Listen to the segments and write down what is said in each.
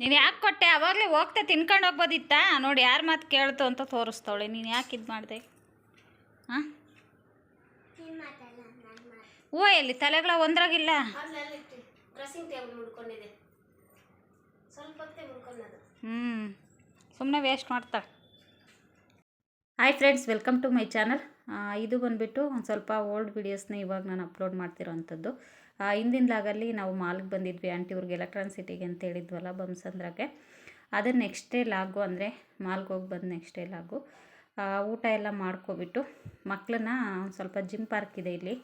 ನೀನು ಯಾಕೆ ಕೊಟ್ಟೆ? ಅವಾಗಲೇ ಹೋಗ್ತಾ ತಿನ್ಕೊಂಡು ಹೋಗ್ಬೋದಿತ್ತಾ? ನೋಡಿ ಯಾರು ಮಾತು ಕೇಳ್ತು ಅಂತ ತೋರಿಸ್ತವಳೆ. ನೀನು ಯಾಕೆ ಇದು ಮಾಡಿದೆ? ಹಾಂ ಹೂವು ಎಲ್ಲಿ? ತಲೆಗಳ ಒಂದ್ರಾಗಿಲ್ಲ? ಹ್ಞೂ ಸುಮ್ಮನೆ ವೇಸ್ಟ್ ಮಾಡ್ತಾಳೆ hi friends welcome to my channel ಇದು ಬಂದುಬಿಟ್ಟು ಒಂದು ಸ್ವಲ್ಪ ಓಲ್ಡ್ ವೀಡಿಯೋಸ್ನ ಇವಾಗ ನಾನು ಅಪ್ಲೋಡ್ ಮಾಡ್ತಿರೋ ಅಂಥದ್ದು ಹಿಂದಿನ ಲಾಗಲ್ಲಿ ನಾವು ಮಾಲ್ಗೆ ಬಂದಿದ್ವಿ ಆಂಟಿ ಅವ್ರಿಗೆ ಎಲೆಕ್ಟ್ರಾನ್ ಸಿಟಿಗೆ ಅಂತ ಹೇಳಿದ್ವಲ್ಲ ಬಮ್ಸಂದ್ರಕ್ಕೆ ಅದು ನೆಕ್ಸ್ಟ್ ಡೇ ಲಾಗು ಅಂದರೆ ಮಾಲ್ಗೆ ಹೋಗಿ ಬಂದು ನೆಕ್ಸ್ಟ್ ಡೇ ಲಾಗು. ಆ, ಊಟ ಎಲ್ಲ ಮಾಡ್ಕೊಬಿಟ್ಟು ಮಕ್ಕಳನ್ನ ಸ್ವಲ್ಪ ಜಿಮ್ ಪಾರ್ಕ್ ಇದೆ ಇಲ್ಲಿ.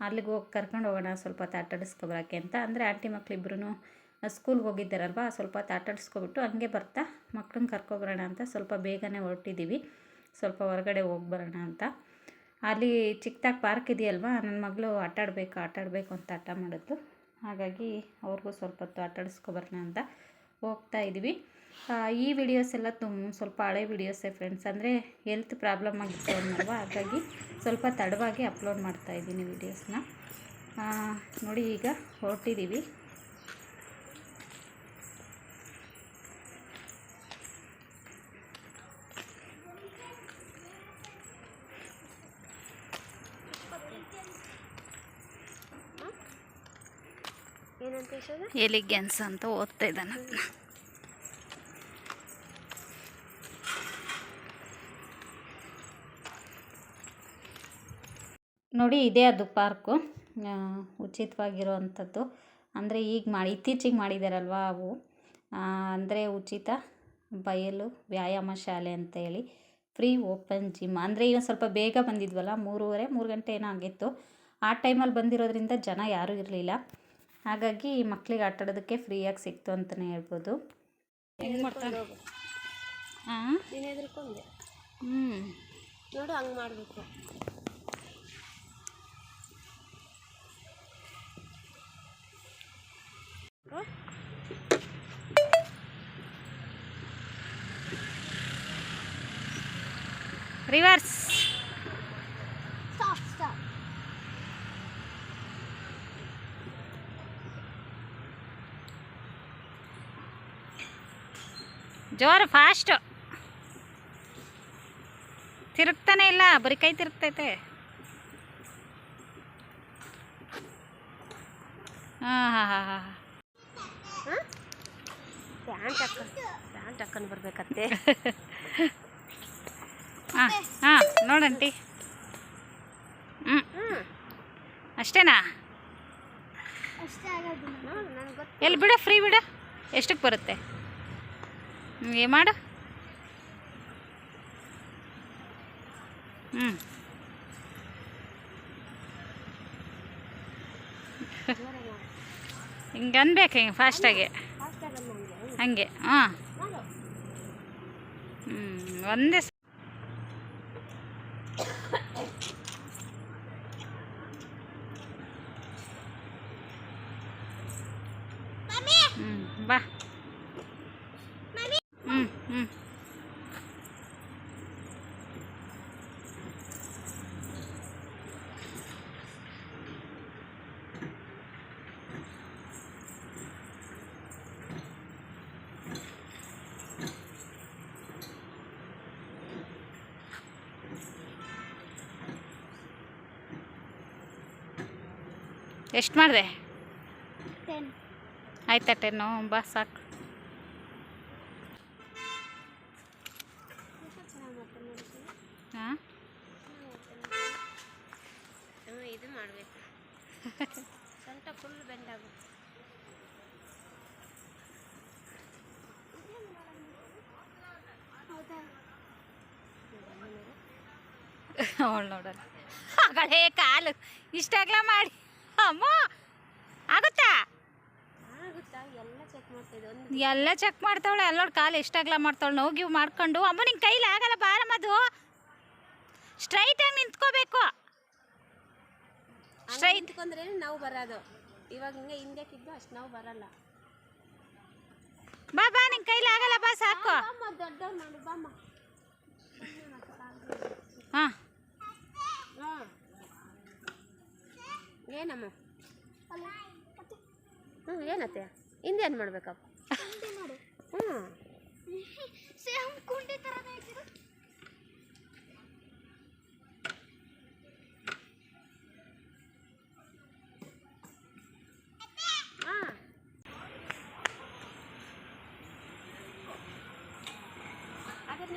ಅಲ್ಲಿಗೆ ಹೋಗಿ ಕರ್ಕೊಂಡು ಹೋಗೋಣ ಸ್ವಲ್ಪ ತಾಟಾಡಿಸ್ಕೊಬರಕ್ಕೆ ಅಂತ. ಅಂದರೆ ಆಂಟಿ ಮಕ್ಕಳಿಬ್ರು ಸ್ಕೂಲ್ಗೆ ಹೋಗಿದ್ದಾರಲ್ವ ಸ್ವಲ್ಪ ತಾಟಾಡಿಸ್ಕೊಬಿಟ್ಟು ಹಂಗೆ ಬರ್ತಾ ಮಕ್ಳನ್ನ ಕರ್ಕೊಬರೋಣ ಅಂತ ಸ್ವಲ್ಪ ಬೇಗನೆ ಹೊರಟಿದ್ದೀವಿ ಸ್ವಲ್ಪ ಹೊರಗಡೆ ಹೋಗಿ ಬರೋಣ ಅಂತ. ಅಲ್ಲಿ ಚಿಕ್ಕದಾಗಿ ಪಾರ್ಕ್ ಇದೆಯಲ್ವಾ? ನನ್ನ ಮಗಳು ಆಟಾಡಬೇಕು ಆಟಾಡಬೇಕು ಅಂತ ಹಠ ಮಾಡಿದ್ಲು ಹಾಗಾಗಿ ಅವ್ರಿಗೂ ಸ್ವಲ್ಪ ಹೊತ್ತು ಆಟಾಡಿಸ್ಕೊಬರೋಣ ಅಂತ ಹೋಗ್ತಾ ಇದ್ವಿ. ಈ ವಿಡಿಯೋಸ್ ಎಲ್ಲ ತುಂಬ ಸ್ವಲ್ಪ ಹಳೆ ವಿಡಿಯೋಸೇ ಫ್ರೆಂಡ್ಸ್ ಅಂದರೆ ಹೆಲ್ತ್ ಪ್ರಾಬ್ಲಮ್ ಆಗಿತ್ತು ಅನ್ನಲ್ವ? ಹಾಗಾಗಿ ಸ್ವಲ್ಪ ತಡವಾಗಿ ಅಪ್ಲೋಡ್ ಮಾಡ್ತಾ ಇದ್ದೀನಿ ವಿಡಿಯೋಸ್ನ ನೋಡಿ ಈಗ ಹೊರಟಿದ್ದೀವಿ ಎಲಿಗೆನ್ಸ್ ಅಂತ ಓದ್ತಾ ಇದ್ದಾನೆ ನೋಡಿ ಇದೇ ಅದು ಪಾರ್ಕು ಉಚಿತವಾಗಿರುವಂಥದ್ದು. ಅಂದರೆ ಈಗ ಮಾಡಿ ಇತ್ತೀಚೆಗೆ ಮಾಡಿದಾರಲ್ವ ಅವು? ಅಂದರೆ ಉಚಿತ ಬಯಲು ವ್ಯಾಯಾಮ ಶಾಲೆ ಅಂತ ಹೇಳಿ. ಫ್ರೀ ಓಪನ್ ಜಿಮ್ ಅಂದರೆ ಈಗ ಸ್ವಲ್ಪ ಬೇಗ ಬಂದಿದ್ವಲ್ಲ ಮೂರುವರೆ ಮೂರು ಗಂಟೆ ಏನೋ ಆಗಿತ್ತು. ಆ ಟೈಮಲ್ಲಿ ಬಂದಿರೋದ್ರಿಂದ ಜನ ಯಾರೂ ಇರಲಿಲ್ಲ. ಹಾಗಾಗಿ ಮಕ್ಕಳಿಗೆ ಆಟ ಆಡೋದಕ್ಕೆ ಫ್ರೀಯಾಗಿ ಸಿಕ್ತು ಅಂತಲೇ ಹೇಳ್ಬೋದು. ಹೆಂಗೆ ಮಾಡ್ತಾರೆ ಹಾಂ ಹ್ಞೂ ನೋಡು ಹಂಗೆ ಮಾಡಬೇಕು. ರಿವರ್ಸ್ ಜೋರು ಫಾಸ್ಟು ತಿರುಗ್ತಾನೆ ಇಲ್ಲ ಬರೀ ಕೈ ತಿರುಗ್ತೈತೆ. ಹಾಂ ಹಾಂ ಹಾಂ ಹಾಂ ಹಾಂ. ಪ್ಯಾಂಟ್ ಹಾಕ ಪ್ಯಾಂಟ್ ಹಾಕೊಂಡು ಬರ್ಬೇಕತ್ತೆ. ಹಾಂ ಹಾಂ ನೋಡಂಟಿ ಹ್ಞೂ ಹ್ಞೂ ಅಷ್ಟೇನಾ? ಎಲ್ಲಿ ಬಿಡು ಫ್ರೀ ಬಿಡು. ಎಷ್ಟಕ್ಕೆ ಬರುತ್ತೆ? ಹ್ಞೂ ಮಾಡು. ಹ್ಞೂ ಹಿಂಗೆ ಅನ್ಬೇಕು ಹಿಂಗೆ ಫಾಸ್ಟಾಗಿ ಹಂಗೆ ಹಾಂ. ಹ್ಞೂ ಒಂದೇ ಸ- ಹ್ಞೂ ಬಾ ಹ್ಞೂ ಹ್ಞೂ ಎಷ್ಟು ಮಾಡಿದೆ? ಆಯ್ತಾ ಟೆನ್ನು ಬಾ ಸಾಕು. ಹಾಂ? ಇದು ಮಾಡಬೇಕು ಸೊಂಟ ಫುಲ್ ಬೆಂಡ್ ಆಗುತ್ತೆ ಅವಳು ನೋಡೋಣ ಮಗಳೇ ಕಾಲು ಇಷ್ಟಾಗ್ಲ ಮಾಡಿ. ಅಮ್ಮ ಆಗುತ್ತಾ? ಎಲ್ಲ ಚೆಕ್ ಮಾಡ್ತಾವಳೆ. ಅಲ್ಲೋಡ್ ಕಾಲು ಎಷ್ಟಾಗ್ಲ ಮಾಡ್ತಾವಳೆ. ನೋವು ಗಿವ್ ಮಾಡ್ಕೊಂಡು. ಅಮ್ಮ ನಿಂಗೆ ಕೈಲಿ ಆಗಲ್ಲ. ಬಾರಮ್ಮದು ಸ್ಟ್ರೈಟಾಗಿ ನಿಂತ್ಕೋಬೇಕು. ಸ್ಟ್ರೈಟ್ ನಿಂತ್ಕೊಂಡ್ರೆ ನಾವು ಬರೋದು. ಇವಾಗ ಹಿಂಗೆ ಹಿಂದಕ್ಕಿದ್ದು ಅಷ್ಟು ನಾವು ಬರಲ್ಲ. ಬಾ ಬಾ ನಿನ್ ಕೈಲಿ ಆಗಲ್ಲ. ಬಾ ಸಾಕು. ದೊಡ್ಡವ್ರು ಮಾಡು. ಬಾಮ್ಮ ಏನಮ್ಮ? ಹ್ಞೂ ಏನತ್ತೆ? ಹಿಂದೇನು ಮಾಡ್ಬೇಕಪ್ಪ? ಹ್ಞೂ ಅದನ್ನ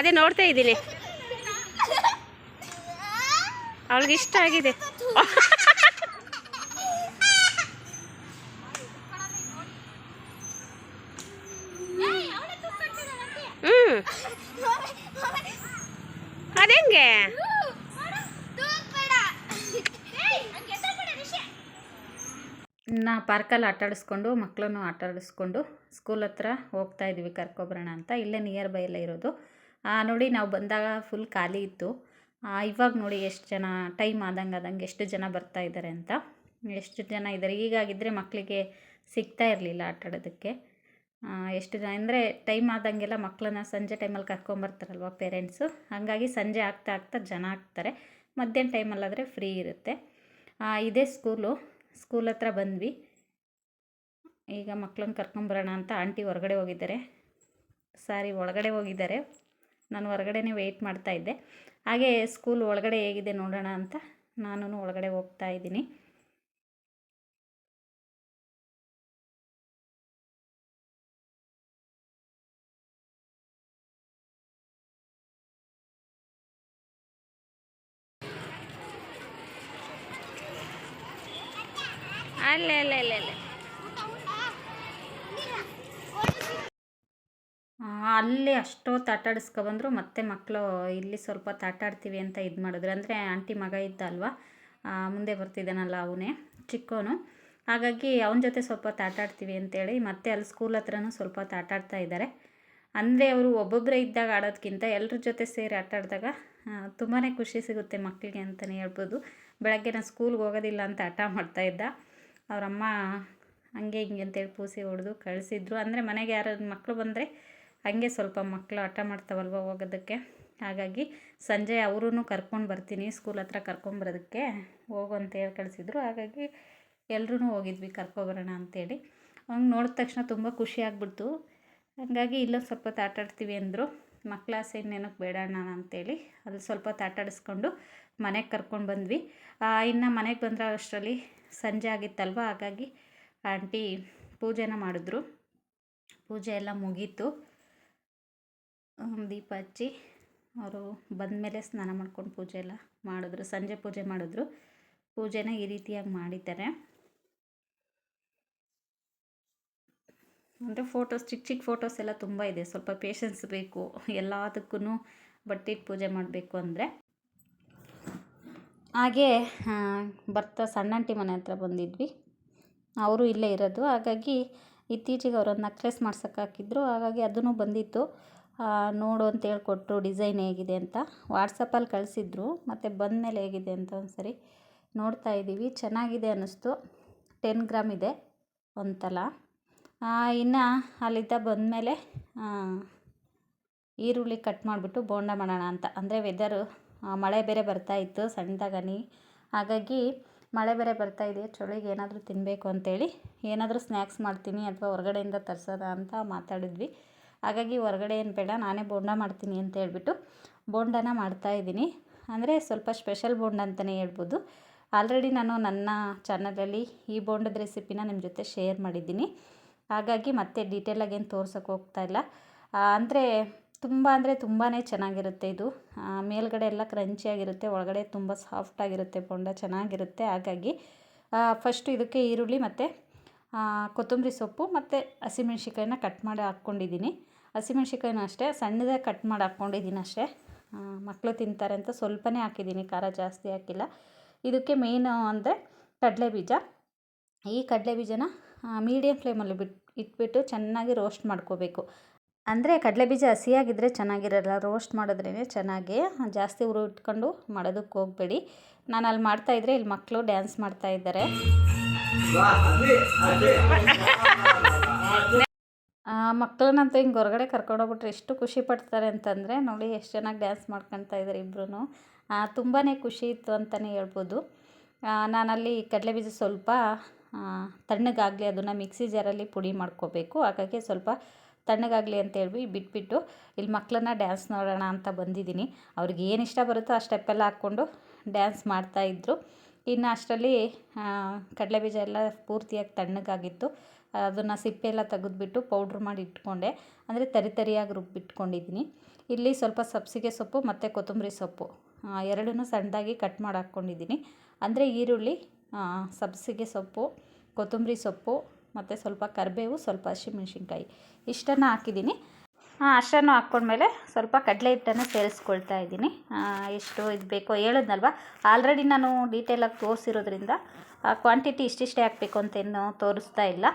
ಅದೇ ನೋಡ್ತಾ ಇದ್ದೀನಿ. ಅವಳಿಗೆ ಇಷ್ಟ ಆಗಿದೆ. ಹ್ಮ್. ಅതെಂಗೆ ನಾ ಪಾರ್ಕಲ್ಲಿ ಆಟಾಡಿಸ್ಕೊಂಡು ಮಕ್ಕಳನ್ನು ಆಟ ಆಡಿಸ್ಕೊಂಡು ಸ್ಕೂಲ್ ಹತ್ರ ಹೋಗ್ತಾ ಇದ್ವಿ ಕರ್ಕೊಬರೋಣ ಅಂತ. ಇಲ್ಲೇ ನಿಯರ್ ಬೈ ಎಲ್ಲ ಇರೋದು. ನೋಡಿ ನಾವು ಬಂದಾಗ ಫುಲ್ ಖಾಲಿ ಇತ್ತು. ಇವಾಗ ನೋಡಿ ಎಷ್ಟು ಜನ ಟೈಮ್ ಆದಂಗೆ ಆದಂಗೆ ಎಷ್ಟು ಜನ ಬರ್ತಾ ಇದ್ದಾರೆ ಅಂತ. ಎಷ್ಟು ಜನ ಇದ್ದಾರೆ ಈಗಾಗಿದ್ದರೆ ಮಕ್ಕಳಿಗೆ ಸಿಗ್ತಾ ಇರಲಿಲ್ಲ ಆಟ ಆಡೋದಕ್ಕೆ. ಎಷ್ಟು ಜನ ಅಂದರೆ ಟೈಮ್ ಆದಂಗೆಲ್ಲ ಮಕ್ಕಳನ್ನ ಸಂಜೆ ಟೈಮಲ್ಲಿ ಕರ್ಕೊಂಬರ್ತಾರಲ್ವ ಪೇರೆಂಟ್ಸು ಹಾಗಾಗಿ ಸಂಜೆ ಆಗ್ತಾ ಆಗ್ತಾ ಜನ ಆಗ್ತಾರೆ. ಮಧ್ಯಾಹ್ನ ಟೈಮಲ್ಲಾದರೆ ಫ್ರೀ ಇರುತ್ತೆ. ಇದೇ ಸ್ಕೂಲು ಸ್ಕೂಲ್ ಹತ್ರ ಬಂದ್ವಿ. ಈಗ ಮಕ್ಕಳನ್ನ ಕರ್ಕೊಂಬರೋಣ ಅಂತ ಆಂಟಿ ಹೊರಗಡೆ ಹೋಗಿದ್ದಾರೆ. ಸಾರಿ ಒಳಗಡೆ ಹೋಗಿದ್ದಾರೆ. ನಾನು ಹೊರಗಡೆನೇ ವೆಯ್ಟ್ ಮಾಡ್ತಾ ಇದ್ದೆ. ಹಾಗೆ ಸ್ಕೂಲ್ ಒಳಗಡೆ ಹೇಗಿದೆ ನೋಡೋಣ ಅಂತ ನಾನು ಒಳಗಡೆ ಹೋಗ್ತಾ ಇದ್ದೀನಿ. ಅಲ್ಲ ಅಲ್ಲ, ಅಲ್ಲೇ. ಅಲ್ಲೇ ಅಷ್ಟೊತ್ತು ಆಟ ಆಡಿಸ್ಕೊಬಂದ್ರು ಮತ್ತೆ ಮಕ್ಕಳು ಇಲ್ಲಿ ಸ್ವಲ್ಪ ಆಡ್ತೀವಿ ಅಂತ ಇದು ಮಾಡಿದ್ರು. ಅಂದರೆ ಆಂಟಿ ಮಗ ಇದ್ದ ಅಲ್ವಾ ಮುಂದೆ ಬರ್ತಿದ್ದಾನಲ್ಲ ಅವನೇ ಚಿಕ್ಕವನು ಹಾಗಾಗಿ ಅವನ ಜೊತೆ ಸ್ವಲ್ಪ ಆಡ್ತೀವಿ ಅಂತೇಳಿ ಮತ್ತೆ ಅಲ್ಲಿ ಸ್ಕೂಲ್ ಹತ್ರನೂ ಸ್ವಲ್ಪ ಆಡ್ತಾ ಇದ್ದಾರೆ ಅಂದರೆ ಅವರು ಒಬ್ಬೊಬ್ಬರೇ ಇದ್ದಾಗ ಆಡೋದಕ್ಕಿಂತ ಎಲ್ಲರ ಜೊತೆ ಸೇರಿ ಆಟಾಡಿದಾಗ ತುಂಬಾ ಖುಷಿ ಸಿಗುತ್ತೆ ಮಕ್ಕಳಿಗೆ ಅಂತಲೇ ಹೇಳ್ಬೋದು. ಬೆಳಗ್ಗೆ ನಾನು ಸ್ಕೂಲ್ಗೆ ಹೋಗೋದಿಲ್ಲ ಅಂತ ಆಟ ಮಾಡ್ತಾ ಇದ್ದ. ಅವರಮ್ಮ ಹಂಗೆ ಹಿಂಗೆ ಅಂತೇಳಿ ಪೂಸಿ ಹೊಡೆದು ಕಳಿಸಿದ್ರು. ಅಂದರೆ ಮನೆಗೆ ಯಾರು ಮಕ್ಕಳು ಬಂದರೆ ಹಂಗೆ ಸ್ವಲ್ಪ ಮಕ್ಕಳು ಹಠ ಮಾಡ್ತಾವಲ್ವ ಹೋಗೋದಕ್ಕೆ. ಹಾಗಾಗಿ ಸಂಜೆ ಅವರೂ ಕರ್ಕೊಂಡು ಬರ್ತೀನಿ, ಸ್ಕೂಲ್ ಹತ್ರ ಕರ್ಕೊಂಬರೋದಕ್ಕೆ ಹೋಗು ಅಂತ ಹೇಳಿ ಕಳಿಸಿದ್ರು. ಹಾಗಾಗಿ ಎಲ್ಲರೂ ಹೋಗಿದ್ವಿ ಕರ್ಕೊಬರೋಣ ಅಂತೇಳಿ. ಹಂಗೆ ನೋಡಿದ ತಕ್ಷಣ ತುಂಬ ಖುಷಿ ಆಗಿಬಿಡ್ತು. ಹಾಗಾಗಿ ಇಲ್ಲೊಂದು ಸ್ವಲ್ಪ ಆಡ್ತೀವಿ ಅಂದರು. ಮಕ್ಕಳ ಆಸೆ ಇನ್ನೇನಕ್ಕೆ ಬೇಡ ಅಣ್ಣ ಅಂತೇಳಿ. ಅಲ್ಲಿ ಸ್ವಲ್ಪ ಹೊತ್ತು ಮನೆಗೆ ಕರ್ಕೊಂಡು ಬಂದ್ವಿ. ಇನ್ನು ಮನೆಗೆ ಬಂದ್ರೆ ಅಷ್ಟರಲ್ಲಿ ಸಂಜೆ ಆಗಿತ್ತಲ್ವ? ಹಾಗಾಗಿ ಆಂಟಿ ಪೂಜೆನ ಮಾಡಿದ್ರು. ಪೂಜೆ ಎಲ್ಲ ಮುಗೀತು. ದೀಪ ಹಚ್ಚಿ ಅವರು ಬಂದ ಮೇಲೆ ಸ್ನಾನ ಮಾಡ್ಕೊಂಡು ಪೂಜೆ ಎಲ್ಲ ಮಾಡಿದ್ರು, ಸಂಜೆ ಪೂಜೆ ಮಾಡಿದ್ರು. ಪೂಜೆನ ಈ ರೀತಿಯಾಗಿ ಮಾಡಿದ್ದಾರೆ. ಅಂದರೆ ಫೋಟೋಸ್ ಚಿಕ್ಕ ಚಿಕ್ಕ ಫೋಟೋಸ್ ಎಲ್ಲ ತುಂಬ ಇದೆ. ಸ್ವಲ್ಪ ಪೇಷನ್ಸ್ ಬೇಕು ಎಲ್ಲದಕ್ಕೂ ಬಟ್ಟಿಟ್ಟು ಪೂಜೆ ಮಾಡಬೇಕು ಅಂದರೆ. ಹಾಗೆ ಬರ್ತಾ ಸಣ್ಣಂಟಿ ಮನೆ ಹತ್ರ ಬಂದಿದ್ವಿ. ಅವರು ಇಲ್ಲೇ ಇರೋದು. ಹಾಗಾಗಿ ಇತ್ತೀಚೆಗೆ ಅವರೊಂದು ನಕ್ಲೆಸ್ ಮಾಡ್ಸೋಕ್ಕಾಕಿದ್ರು ಹಾಗಾಗಿ ಅದನ್ನು ಬಂದಿತ್ತು. ನೋಡು ಅಂತ ಹೇಳ್ಕೊಟ್ರು, ಡಿಸೈನ್ ಹೇಗಿದೆ ಅಂತ. ವಾಟ್ಸಪ್ಪಲ್ಲಿ ಕಳಿಸಿದ್ರು, ಮತ್ತು ಬಂದಮೇಲೆ ಹೇಗಿದೆ ಅಂತ ಒಂದ್ಸರಿ ನೋಡ್ತಾ ಇದ್ದೀವಿ. ಚೆನ್ನಾಗಿದೆ ಅನ್ನಿಸ್ತು. ಟೆನ್ ಗ್ರಾಮ್ ಇದೆ ಒಂದು ತಲ ಇನ್ನು ಅಲ್ಲಿದ್ದ ಬಂದಮೇಲೆ ಈರುಳ್ಳಿ ಕಟ್ ಮಾಡಿಬಿಟ್ಟು ಬೋಂಡ ಮಾಡೋಣ ಅಂತ. ಅಂದರೆ ವೆದರು ಮಳೆ ಬೇರೆ ಬರ್ತಾ ಇತ್ತು ಸಣ್ಣದಾಗನಿ. ಹಾಗಾಗಿ ಮಳೆ ಬೇರೆ ಬರ್ತಾ ಇದೆ, ಚಳಿಗೆ ಏನಾದರೂ ತಿನ್ನಬೇಕು ಅಂತೇಳಿ ಏನಾದರೂ ಸ್ನ್ಯಾಕ್ಸ್ ಮಾಡ್ತೀನಿ ಅಥವಾ ಹೊರಗಡೆಯಿಂದ ತರ್ಸೋದ ಅಂತ ಮಾತಾಡಿದ್ವಿ. ಹಾಗಾಗಿ ಹೊರಗಡೆ ಏನು ಬೇಡ, ನಾನೇ ಬೋಂಡ ಮಾಡ್ತೀನಿ ಅಂತ ಹೇಳ್ಬಿಟ್ಟು ಬೋಂಡನ ಮಾಡ್ತಾಯಿದ್ದೀನಿ ಅಂದರೆ ಸ್ವಲ್ಪ ಸ್ಪೆಷಲ್ ಬೋಂಡ ಅಂತಲೇ ಹೇಳ್ಬೋದು. ಆಲ್ರೆಡಿ ನಾನು ನನ್ನ ಚಾನಲಲ್ಲಿ ಈ ಬೋಂಡದ ರೆಸಿಪಿನ ನಿಮ್ಮ ಜೊತೆ ಶೇರ್ ಮಾಡಿದ್ದೀನಿ. ಹಾಗಾಗಿ ಮತ್ತೆ ಡೀಟೇಲಾಗಿ ಏನು ತೋರ್ಸೋಕೆ ಹೋಗ್ತಾ ಇಲ್ಲ. ಅಂದರೆ ತುಂಬ ಅಂದರೆ ತುಂಬಾ ಚೆನ್ನಾಗಿರುತ್ತೆ ಇದು. ಮೇಲ್ಗಡೆ ಎಲ್ಲ ಕ್ರಂಚಿಯಾಗಿರುತ್ತೆ ಒಳಗಡೆ ತುಂಬ ಸಾಫ್ಟಾಗಿರುತ್ತೆ ಬೋಂಡ, ಚೆನ್ನಾಗಿರುತ್ತೆ. ಹಾಗಾಗಿ ಫಸ್ಟು ಇದಕ್ಕೆ ಈರುಳ್ಳಿ ಮತ್ತು ಕೊತ್ತಂಬರಿ ಸೊಪ್ಪು ಮತ್ತು ಹಸಿಮೆಣ್ಸಿಕಾಯಿನ ಕಟ್ ಮಾಡಿ ಹಾಕ್ಕೊಂಡಿದ್ದೀನಿ. ಹಸಿಮೆಣ್ಸಿಕಾಯಿನೂ ಅಷ್ಟೇ ಸಣ್ಣದಾಗಿ ಕಟ್ ಮಾಡಿ ಹಾಕ್ಕೊಂಡಿದ್ದೀನಿ ಅಷ್ಟೇ. ಮಕ್ಕಳು ತಿಂತಾರೆ ಅಂತ ಸ್ವಲ್ಪನೇ ಹಾಕಿದ್ದೀನಿ, ಖಾರ ಜಾಸ್ತಿ ಹಾಕಿಲ್ಲ. ಇದಕ್ಕೆ ಮೇಯ್ನು ಅಂದರೆ ಕಡಲೆ ಬೀಜ. ಈ ಕಡಲೆ ಬೀಜನ ಮೀಡಿಯಂ ಫ್ಲೇಮಲ್ಲಿ ಬಿಟ್ಟು ಇಟ್ಬಿಟ್ಟು ಚೆನ್ನಾಗಿ ರೋಸ್ಟ್ ಮಾಡ್ಕೋಬೇಕು. ಅಂದರೆ ಕಡಲೆ ಬೀಜ ಹಸಿಯಾಗಿದ್ದರೆ ಚೆನ್ನಾಗಿರಲ್ಲ ರೋಸ್ಟ್ ಮಾಡಿದ್ರೇ ಚೆನ್ನಾಗಿ, ಜಾಸ್ತಿ ಉರು ಇಟ್ಕೊಂಡು ಮಾಡೋದಕ್ಕೆ ಹೋಗಬೇಡಿ. ನಾನು ಅಲ್ಲಿ ಮಾಡ್ತಾಯಿದ್ರೆ ಇಲ್ಲಿ ಮಕ್ಕಳು ಡ್ಯಾನ್ಸ್ ಮಾಡ್ತಾ ಇದ್ದಾರೆ. ಮಕ್ಕಳನ್ನಂತೂ ಹಿಂಗೆ ಹೊರಗಡೆ ಕರ್ಕೊಂಡೋಗ್ಬಿಟ್ರೆ ಎಷ್ಟು ಖುಷಿ ಪಡ್ತಾರೆ ಅಂತಂದರೆ, ನೋಡಿ ಎಷ್ಟು ಚೆನ್ನಾಗಿ ಡ್ಯಾನ್ಸ್ ಮಾಡ್ಕೊತಾ ಇದ್ದಾರೆ ಇಬ್ಬರೂ ತುಂಬಾ ಖುಷಿ ಇತ್ತು ಅಂತಲೇ ಹೇಳ್ಬೋದು. ನಾನಲ್ಲಿ ಕಡಲೆ ಬೀಜ ಸ್ವಲ್ಪ ತಣ್ಣಗಾಗಲಿ ಅದನ್ನು ಮಿಕ್ಸಿ ಜಾರಲ್ಲಿ ಪುಡಿ ಮಾಡ್ಕೋಬೇಕು. ಹಾಗಾಗಿ ಸ್ವಲ್ಪ ತಣ್ಣಗಾಗಲಿ ಅಂತ ಹೇಳಿ ಬಿಟ್ಬಿಟ್ಟು ಇಲ್ಲಿ ಮಕ್ಕಳನ್ನ ಡ್ಯಾನ್ಸ್ ನೋಡೋಣ ಅಂತ ಬಂದಿದ್ದೀನಿ. ಅವ್ರಿಗೆ ಏನು ಇಷ್ಟ ಬರುತ್ತೋ ಆ ಸ್ಟೆಪ್ಪೆಲ್ಲ ಹಾಕ್ಕೊಂಡು ಡ್ಯಾನ್ಸ್ ಮಾಡ್ತಾಯಿದ್ರು ಇನ್ನು ಅಷ್ಟರಲ್ಲಿ ಕಡಲೆಬೀಜ ಎಲ್ಲ ಪೂರ್ತಿಯಾಗಿ ತಣ್ಣಗಾಗಿತ್ತು. ಅದನ್ನು ಸಿಪ್ಪೆ ಎಲ್ಲ ತೆಗೆದುಬಿಟ್ಟು ಪೌಡ್ರ್ ಮಾಡಿ ಇಟ್ಕೊಂಡೆ. ಅಂದರೆ ತರಿ ತರಿಯಾಗಿ ರುಬ್ಬಿಟ್ಕೊಂಡಿದ್ದೀನಿ. ಇಲ್ಲಿ ಸ್ವಲ್ಪ ಸಬ್ಸಿಗೆ ಸೊಪ್ಪು, ಮತ್ತು ಕೊತ್ತಂಬರಿ ಸೊಪ್ಪು. ಎರಡನ್ನೂ ಸಣ್ಣದಾಗಿ ಕಟ್ ಮಾಡಿ ಹಾಕ್ಕೊಂಡಿದ್ದೀನಿ. ಅಂದರೆ ಈರುಳ್ಳಿ ಸಬ್ಸಿಗೆ ಸೊಪ್ಪು, ಕೊತ್ತಂಬರಿ ಸೊಪ್ಪು, ಮತ್ತು ಸ್ವಲ್ಪ ಕರಿಬೇವು, ಸ್ವಲ್ಪ ಹಸಿಮೆಣ್ಸಿನ್ಕಾಯಿ. ಇಷ್ಟನ್ನು ಹಾಕಿದ್ದೀನಿ. ಅಷ್ಟನ್ನು ಹಾಕ್ಕೊಂಡ್ಮೇಲೆ ಸ್ವಲ್ಪ ಕಡಲೆ ಹಿಟ್ಟನ್ನು ಸೇರಿಸ್ಕೊಳ್ತಾ ಇದ್ದೀನಿ. ಎಷ್ಟು ಇದು ಬೇಕೋ ಹೇಳಿದ್ನಲ್ವ? ಆಲ್ರೆಡಿ ನಾನು ಡೀಟೇಲಾಗಿ ತೋರಿಸಿರೋದ್ರಿಂದ ಕ್ವಾಂಟಿಟಿ ಇಷ್ಟಿಷ್ಟೇ ಹಾಕಬೇಕು ಅಂತೇನು ತೋರಿಸ್ತಾ ಇಲ್ಲ.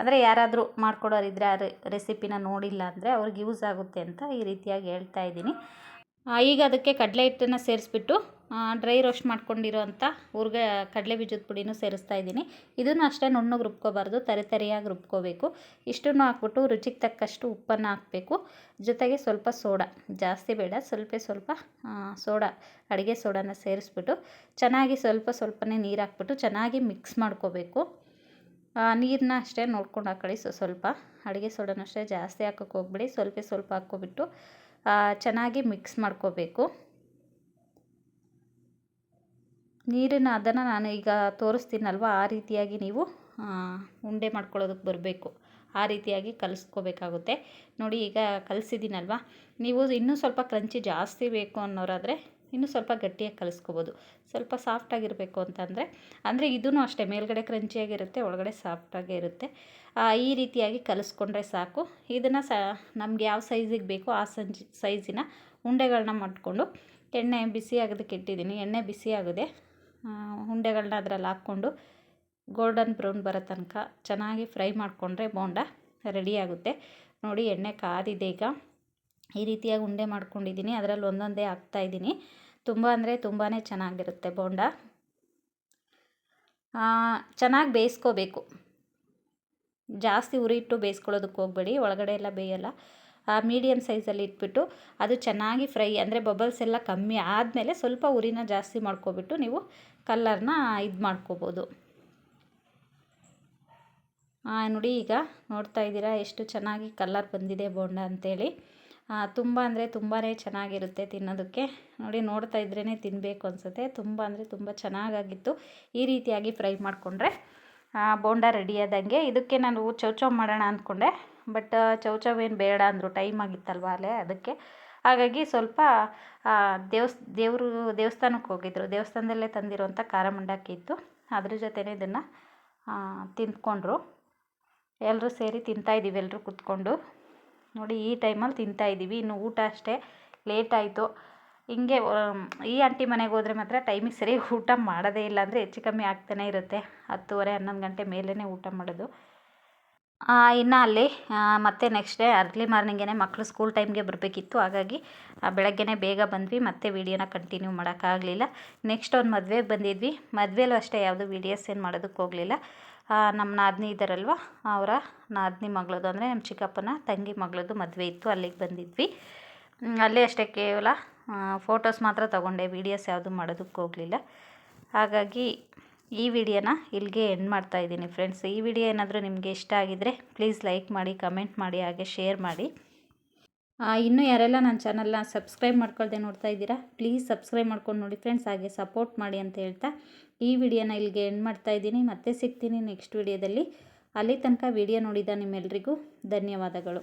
ಅಂದರೆ ಯಾರಾದರೂ ಮಾಡ್ಕೊಡೋರಿದ್ದರೆ ಆ ರೆಸಿಪಿನ ನೋಡಿಲ್ಲ ಅಂದರೆ ಅವ್ರಿಗೆ ಯೂಸ್ ಆಗುತ್ತೆ ಅಂತ ಈ ರೀತಿಯಾಗಿ ಹೇಳ್ತಾ ಇದ್ದೀನಿ. ಈಗ ಅದಕ್ಕೆ ಕಡಲೆ ಹಿಟ್ಟನ್ನು ಸೇರಿಸ್ಬಿಟ್ಟು ಡ್ರೈ ರೋಸ್ಟ್ ಮಾಡ್ಕೊಂಡಿರೋಂಥ ಹುರ್ಗ ಕಡಲೆ ಬೀಜದ ಪುಡಿನೂ ಸೇರಿಸ್ತಾ ಇದ್ದೀನಿ. ಇದನ್ನು ಅಷ್ಟೇ ನುಣ್ಣಗೆ ರುಬ್ಕೋಬಾರ್ದು, ತರಿ ತರಿಯಾಗಿ ರುಬ್ಕೋಬೇಕು. ಇಷ್ಟನ್ನು ಹಾಕ್ಬಿಟ್ಟು ರುಚಿಗೆ ತಕ್ಕಷ್ಟು ಉಪ್ಪನ್ನು ಹಾಕಬೇಕು. ಜೊತೆಗೆ ಸ್ವಲ್ಪ ಸೋಡಾ, ಜಾಸ್ತಿ ಬೇಡ, ಸ್ವಲ್ಪ ಸ್ವಲ್ಪ ಸೋಡಾ, ಅಡುಗೆ ಸೋಡಾನ ಸೇರಿಸ್ಬಿಟ್ಟು ಚೆನ್ನಾಗಿ ಸ್ವಲ್ಪ ಸ್ವಲ್ಪನೇ ನೀರು ಹಾಕ್ಬಿಟ್ಟು ಚೆನ್ನಾಗಿ ಮಿಕ್ಸ್ ಮಾಡ್ಕೋಬೇಕು. ನೀರನ್ನ ಅಷ್ಟೇ ನೋಡ್ಕೊಂಡು ಹಾಕೊಳ್ಳಿ ಸೊ, ಸ್ವಲ್ಪ. ಅಡುಗೆ ಸೋಡಾನ ಅಷ್ಟೇ ಜಾಸ್ತಿ ಹಾಕೋಕ್ಕೆ ಹೋಗ್ಬೇಡಿ, ಸ್ವಲ್ಪ ಸ್ವಲ್ಪ ಹಾಕ್ಕೊಬಿಟ್ಟು ಚೆನ್ನಾಗಿ ಮಿಕ್ಸ್ ಮಾಡ್ಕೋಬೇಕು. ನೀರಿನ ಅದನ್ನು ನಾನು ಈಗ ತೋರಿಸ್ತೀನಲ್ವ? ಆ ರೀತಿಯಾಗಿ ನೀವು ಉಂಡೆ ಮಾಡ್ಕೊಳ್ಳೋದಕ್ಕೆ ಬರಬೇಕು. ಆ ರೀತಿಯಾಗಿ ಕಲಿಸ್ಕೋಬೇಕಾಗುತ್ತೆ. ನೋಡಿ, ಈಗ ಕಲಿಸಿದ್ದೀನಲ್ವ? ನೀವು ಇನ್ನೂ ಸ್ವಲ್ಪ ಕ್ರಂಚಿ ಜಾಸ್ತಿ ಬೇಕು ಅನ್ನೋರಾದರೆ ಇನ್ನೂ ಸ್ವಲ್ಪ ಗಟ್ಟಿಯಾಗಿ ಕಲಿಸ್ಕೋಬೋದು. ಸ್ವಲ್ಪ ಸಾಫ್ಟಾಗಿರಬೇಕು ಅಂತಂದರೆ, ಅಂದರೆ ಇದೂ ಅಷ್ಟೇ, ಮೇಲ್ಗಡೆ ಕ್ರಂಚಿಯಾಗಿರುತ್ತೆ, ಒಳಗಡೆ ಸಾಫ್ಟಾಗೇ ಇರುತ್ತೆ. ಈ ರೀತಿಯಾಗಿ ಕಲಿಸ್ಕೊಂಡ್ರೆ ಸಾಕು. ಇದನ್ನು ಸ, ನಮ್ಗೆ ಯಾವ ಸೈಜಿಗೆ ಬೇಕೋ ಆ ಸಂಜಿ, ಸೈಜಿನ ಉಂಡೆಗಳನ್ನ ಮಾಡಿಕೊಂಡು, ಎಣ್ಣೆ ಬಿಸಿ ಆಗೋದಕ್ಕೆ ಇಟ್ಟಿದ್ದೀನಿ ಎಣ್ಣೆ ಬಿಸಿ ಉಂಡೆಗಳನ್ನ ಅದರಲ್ಲಿ ಹಾಕ್ಕೊಂಡು ಗೋಲ್ಡನ್ ಬ್ರೌನ್ ಬರೋ ತನಕ ಚೆನ್ನಾಗಿ ಫ್ರೈ ಮಾಡಿಕೊಂಡ್ರೆ ಬೋಂಡ ರೆಡಿ ಆಗುತ್ತೆ. ನೋಡಿ ಎಣ್ಣೆ ಕಾದಿದೆ ಈಗ. ಈ ರೀತಿಯಾಗಿ ಉಂಡೆ ಮಾಡ್ಕೊಂಡಿದ್ದೀನಿ. ಅದರಲ್ಲಿ ಒಂದೊಂದೇ ಹಾಕ್ತಾಯಿದ್ದೀನಿ ತುಂಬ ಅಂದರೆ ತುಂಬಾ ಚೆನ್ನಾಗಿರುತ್ತೆ ಬೋಂಡ. ಚೆನ್ನಾಗಿ ಬೇಯಿಸ್ಕೋಬೇಕು. ಜಾಸ್ತಿ ಉರಿ ಇಟ್ಟು ಬೇಯಿಸ್ಕೊಳ್ಳೋದಕ್ಕೆ ಹೋಗಬೇಡಿ. ಒಳಗಡೆ ಎಲ್ಲ ಬೇಯಲ್ಲ. ಮೀಡಿಯಮ್ ಸೈಜಲ್ಲಿ ಇಟ್ಬಿಟ್ಟು ಅದು ಚೆನ್ನಾಗಿ ಫ್ರೈ ಅಂದರೆ ಬಬಲ್ಸ್ ಎಲ್ಲ ಕಮ್ಮಿ ಆದಮೇಲೆ ಸ್ವಲ್ಪ ಉರಿನ ಜಾಸ್ತಿ ಮಾಡ್ಕೊಬಿಟ್ಟು ನೀವು ಕಲ್ಲರ್ನ ಇದು ಮಾಡ್ಕೋಬೋದು. ನೋಡಿ ಈಗ ನೋಡ್ತಾ ಇದ್ದೀರಾ, ಎಷ್ಟು ಚೆನ್ನಾಗಿ ಕಲ್ಲರ್ ಬಂದಿದೆ ಬೋಂಡ ಅಂತೇಳಿ. ತುಂಬ ಅಂದರೆ ತುಂಬಾ ಚೆನ್ನಾಗಿರುತ್ತೆ ತಿನ್ನೋದಕ್ಕೆ. ನೋಡಿ, ನೋಡ್ತಾ ಇದ್ರೇ ತಿನ್ನಬೇಕು ಅನಿಸುತ್ತೆ. ತುಂಬ ಅಂದರೆ ತುಂಬ ಚೆನ್ನಾಗಾಗಿತ್ತು. ಈ ರೀತಿಯಾಗಿ ಫ್ರೈ ಮಾಡಿಕೊಂಡ್ರೆ ಬೋಂಡ ರೆಡಿ ಆದಂಗೆ. ಇದಕ್ಕೆ ನಾನು ಚೌಚೌ ಮಾಡೋಣ ಅಂದ್ಕೊಂಡೆ, ಬಟ್, ಚೌಚೌ ಏನು ಬೇಡ ಅಂದರು ಟೈಮ್ ಆಗಿತ್ತಲ್ವ ಅಲ್ಲೇ, ಅದಕ್ಕೆ ಹಾಗಾಗಿ ಸ್ವಲ್ಪ ದೇವಸ್, ದೇವರು ದೇವಸ್ಥಾನಕ್ಕೆ ಹೋಗಿದ್ರು. ದೇವಸ್ಥಾನದಲ್ಲೇ ತಂದಿರುವಂಥ ಖಾರ ಮಂಡಕ್ಕಿ ಇತ್ತು. ಅದ್ರ ಜೊತೆನೇ ಇದನ್ನು ತಿಂದ್ಕೊಂಡ್ರು. ಎಲ್ಲರೂ ಸೇರಿ ತಿಂತಾಯಿದ್ದೀವಿ ಎಲ್ಲರೂ ಕೂತ್ಕೊಂಡು. ನೋಡಿ, ಈ ಟೈಮಲ್ಲಿ ತಿಂತಾಯಿದ್ದೀವಿ ಇನ್ನು ಊಟ ಅಷ್ಟೇ. ಲೇಟ್ ಆಯಿತು. ಹಿಂಗೆ ಈ ಆಂಟಿ ಮನೆಗೆ ಹೋದರೆ ಮಾತ್ರ ಟೈಮಿಗೆ ಸರಿಯಾಗಿ ಊಟ ಮಾಡೋದೇ ಇಲ್ಲ. ಅಂದರೆ ಹೆಚ್ಚು ಕಮ್ಮಿ ಆಗ್ತಾನೆ ಇರುತ್ತೆ. ಹತ್ತುವರೆ, ಹನ್ನೊಂದು ಗಂಟೆ ಮೇಲೇ ಊಟ ಮಾಡೋದು. ಇನ್ನು ಅಲ್ಲಿ ಮತ್ತೆ ನೆಕ್ಸ್ಟ್ ಡೇ ಅರ್ಲಿ ಮಾರ್ನಿಂಗೇ ಮಕ್ಕಳು ಸ್ಕೂಲ್ ಟೈಮ್ಗೆ ಬರಬೇಕಿತ್ತು. ಹಾಗಾಗಿ ಬೆಳಗ್ಗೆಯೇ ಬೇಗ ಬಂದ್ವಿ. ಮತ್ತೆ ವೀಡಿಯೋನ ಕಂಟಿನ್ಯೂ ಮಾಡೋಕ್ಕಾಗಲಿಲ್ಲ. ನೆಕ್ಸ್ಟ್ ಒಂದು ಮದುವೆಗೆ ಬಂದಿದ್ವಿ. ಮದುವೆಲೂ ಅಷ್ಟೇ, ಯಾವುದು ವೀಡಿಯೋಸ್ ಏನು ಮಾಡೋದಕ್ಕೆ ಹೋಗಲಿಲ್ಲ. ನಮ್ಮ ನಾದಿನಿ ಇದ್ದಾರಲ್ವ ಅವರ ನಾದಿನಿ ಮಗಳದು ಅಂದರೆ ನಮ್ಮ ಚಿಕ್ಕಪ್ಪನ ತಂಗಿ ಮಗಳದು ಮದುವೆ ಇತ್ತು. ಅಲ್ಲಿಗೆ ಬಂದಿದ್ವಿ. ಅಲ್ಲೇ ಅಷ್ಟೇ ಕೇವಲ ಫೋಟೋಸ್ ಮಾತ್ರ ತೊಗೊಂಡೆ. ವೀಡಿಯೋಸ್ ಯಾವುದು ಮಾಡೋದಕ್ಕೆ ಹೋಗಲಿಲ್ಲ. ಹಾಗಾಗಿ ಈ ವಿಡಿಯೋನ ಇಲ್ಲಿಗೆ ಎಂಡ್ ಮಾಡ್ತಾ ಇದ್ದೀನಿ ಫ್ರೆಂಡ್ಸ್ ಈ ವಿಡಿಯೋ ಏನಾದರೂ ನಿಮಗೆ ಇಷ್ಟ ಆಗಿದರೆ ಪ್ಲೀಸ್ ಲೈಕ್ ಮಾಡಿ ಕಮೆಂಟ್ ಮಾಡಿ, ಹಾಗೆ ಶೇರ್ ಮಾಡಿ. ಇನ್ನೂ ಯಾರೆಲ್ಲ ನನ್ನ ಚಾನಲ್ನ ಸಬ್ಸ್ಕ್ರೈಬ್ ಮಾಡ್ಕೊಳ್ದೆ ನೋಡ್ತಾ ಇದ್ದೀರಾ ಪ್ಲೀಸ್ ಸಬ್ಸ್ಕ್ರೈಬ್ ಮಾಡ್ಕೊಂಡು ನೋಡಿ ಫ್ರೆಂಡ್ಸ್ ಹಾಗೆ ಸಪೋರ್ಟ್ ಮಾಡಿ ಅಂತ ಹೇಳ್ತಾ ಈ ವಿಡಿಯೋನ ಇಲ್ಲಿಗೆ ಎಂಡ್ ಮಾಡ್ತಾ ಇದ್ದೀನಿ. ಮತ್ತೆ ಸಿಗ್ತೀನಿ ನೆಕ್ಸ್ಟ್ ವಿಡಿಯೋದಲ್ಲಿ. ಅಲ್ಲಿ ತನಕ ವಿಡಿಯೋ ನೋಡಿದ ನಿಮ್ಮೆಲ್ರಿಗೂ ಧನ್ಯವಾದಗಳು.